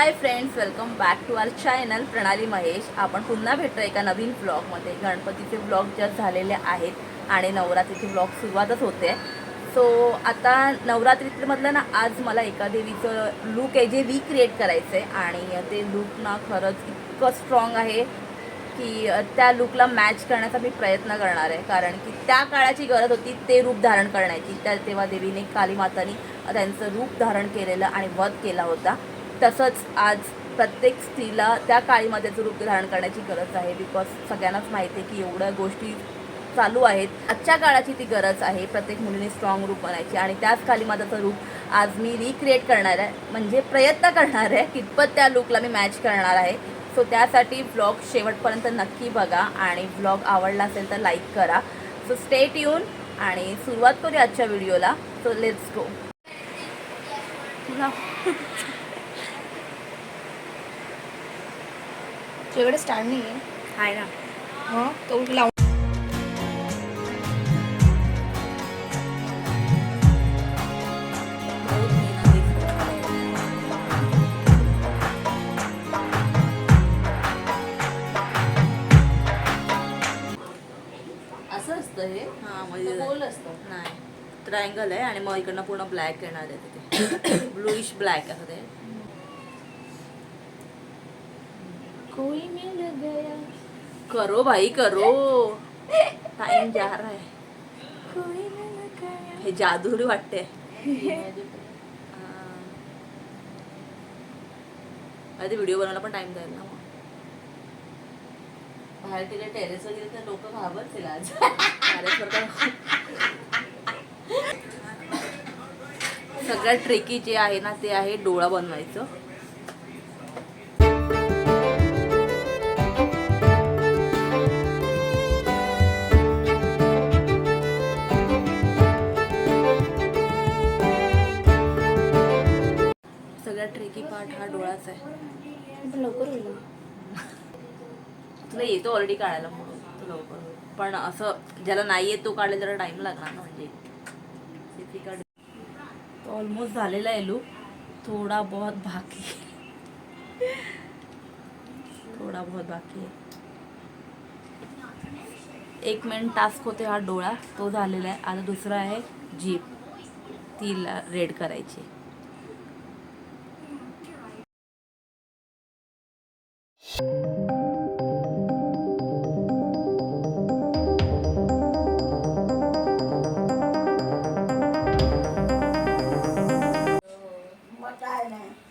Hi friends welcome back to our channel Pranali Mahesh. आपण पुन्हा भेटतो एका नवीन ब्लॉगमध्ये गणपतीचे ब्लॉग जस्ट झालेले आहेत आणि नवरात्रीचे ब्लॉग सुरुवातच होते. सो आता नवरात्रीमधलं ना आज मला एका देवीचं लूक आहे जे रिक्रिएट करायचं आहे आणि ते लूक ना खरंच इतकं स्ट्रॉंग आहे की त्या लुकला मॅच करण्याचा मी प्रयत्न करणार आहे. कारण की त्या काळाची गरज होती ते रूप धारण करण्याची. त्या तेव्हा देवीने काली मातानी त्यांचं रूप धारण केलेलं आणि वध केला होता. तसंच आज प्रत्येक स्त्रीला त्या काळीमातेचं रूप धारण करण्याची गरज आहे बिकॉज सगळ्यांनाच माहिती आहे की एवढ्या गोष्टी चालू आहेत. आजच्या काळाची ती गरज आहे प्रत्येक मुलीने स्ट्रॉंग रूप बनायची आणि त्याच कालीमाताचं रूप आज मी रिक्रिएट करणार आहे. म्हणजे प्रयत्न करणार आहे कितपत त्या लुकला मी मॅच करणार आहे. सो त्यासाठी ब्लॉग शेवटपर्यंत नक्की बघा आणि ब्लॉग आवडला असेल तर लाईक करा. सो स्टेट येऊन आणि सुरुवात करूया आजच्या व्हिडिओला सो लेट्स गो तुझ्याकडे स्टँड नाही आहे हाय ना. मग तो लावून असं असतं हे? हां म्हणजे गोल असतं. नाही. ट्रायंगल आहे आणि मग इकडनं पूर्ण ब्लॅक येणार आहे तिथे. ब्लूइश ब्लॅक असं ते. कोई मिल गया। करो भाई करो। टाइम जा रहा है। कोई मिल गया। हे जादूरी वाटते। आधी व्हिडिओ बनवायला पण टाइम जाईल ना मग. बाहेर तिकडे टेरेसवर गेले तर लोक घाबरतील आज. टेरेसवर काय सगळ्यात ट्रेकी जे आहे ना ते आहे डोळा बनवायचं. पार्ट हा डोळाच आहे पण लवकर होईल. तुला येतो ऑलरेडी काढायला म्हणून तो लवकर होईल. पण असं ज्याला नाही येत तो काढले जरा टाइम लागणार ना म्हणजे. तो ऑलमोस्ट झालेला आहे लूक थोडा बहुत बाकी है. थोडा बहुत बाकी आहे एक मेन टास्क होते हा डोळा तो झालेला आहे आता दुसरा आहे जीप तिला रेड करायची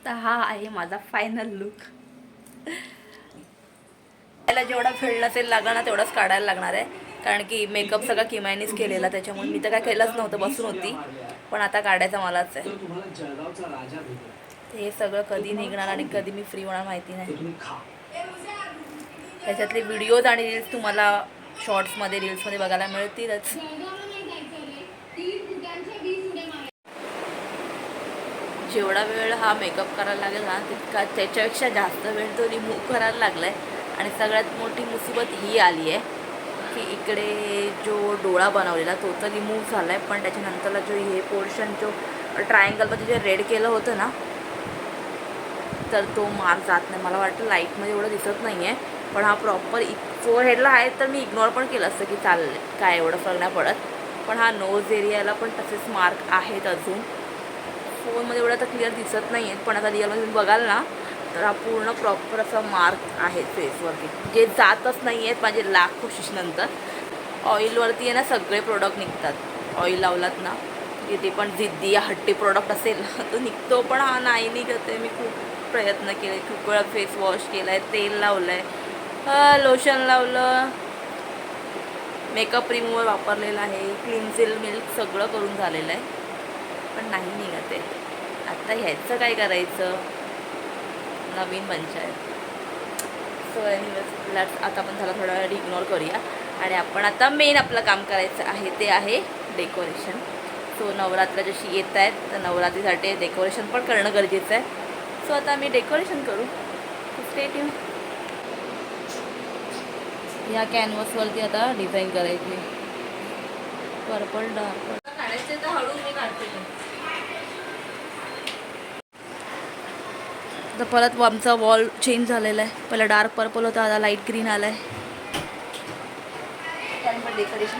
तर हा आहे माझा फायनल लुक त्याला जेवढा फिल्ड असेल लागणार तेवढाच काढायला लागणार आहे. कारण की मेकअप सगळा किमायनीच केलेला त्याच्यामुळे मी तर काय केलंच नव्हतं बसून होती. पण आता काढायचा मलाच आहे. हे सगळं कधी निघणार आणि कधी मी फ्री होणार माहिती नाही. त्याच्यातले व्हिडिओज आणि रील्स तुम्हाला शॉर्ट्समध्ये रील्समध्ये बघायला मिळतीलच. जेवढा वेळ हा मेकअप करायला लागेल ना तितका त्याच्यापेक्षा जास्त वेळ तो रिमूव्ह करायला लागला आहे आणि सगळ्यात मोठी मुसीबत ही आली आहे की इकडे जो डोळा बनवलेला तो तर रिमूव्ह झाला आहे पण त्याच्यानंतरला जो हे पोर्शन जो ट्रायंगलमध्ये जे रेड केलं होतं ना तर तो मार्क जात नाही. मला वाटतं लाईटमध्ये एवढं दिसत नाही आहे पण हा प्रॉपर फोर हेडला आहे तर मी इग्नोर पण केलं असतं की चाललं काय एवढं फरक नाही पडत. पण हा नोज एरियाला पण तसेच मार्क आहेत अजून. फोनमध्ये एवढं तर क्लिअर दिसत नाही आहेत पण आता रिअलमध्ये तुम्ही बघाल ना तर हा पूर्ण प्रॉपर असा मार्क आहे फेसवरती जे जातच नाही आहेत माझे लाख कोशिशनंतर ऑइलवरती आहे ना सगळे प्रोडक्ट निघतात. ऑइल लावलात ना की ते पण जिद्दी या हट्टी प्रोडक्ट असेल ना तो निघतो. पण हा नाही निघत आहे मी खूप प्रयत्न केले खूप वेळा फेस वॉश केला आहे तेल लावलं आहे लोशन लावलं. मेकअप रिमूव्हर वापरलेला आहे. क्लिन्सिल मिल्क सगळं करून झालेलं आहे. पण नाही निघत आहे. आता ह्याचं काय करायचं? नवीन पंचायत सो एनिवेज आता आपण त्याला थोडा वेळ इग्नोर करूया. आणि आपण आता मेन आपलं काम करायचं आहे ते आहे डेकोरेशन सो नवरात्र जशी येत आहेत तर नवरात्रीसाठी डेकोरेशन पण करणं गरजेचं आहे. सो आता आम्ही डेकोरेशन करू. स्टेट यू या कॅनव्हसवरती आता डिझाईन करायची. पर्पल डार्क काढायचे तर हळू मी काढते. आता परत आमचा वॉल चेंज झालेला आहे. पहिला डार्क पर्पल होता आता लाइट ग्रीन आला आहे डेकोरेशन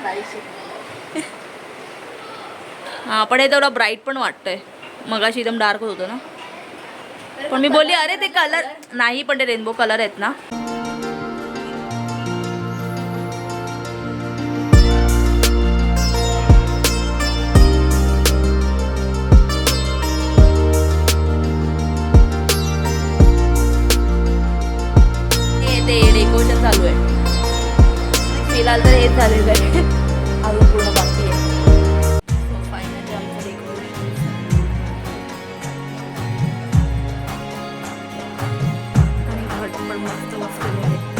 हां पण हे तेवढं ब्राईट पण वाटतंय. मगाशी एकदम डार्क होतं ना. पण मी बोलली अरे ते कलर नाही पण ते रेनबो कलर आहेत ना. फिलहाल तर हेच झालेलं आहे. अजून पूर्ण बाकी आहे. आमचं आणि घट पण मस्त मस्त आहे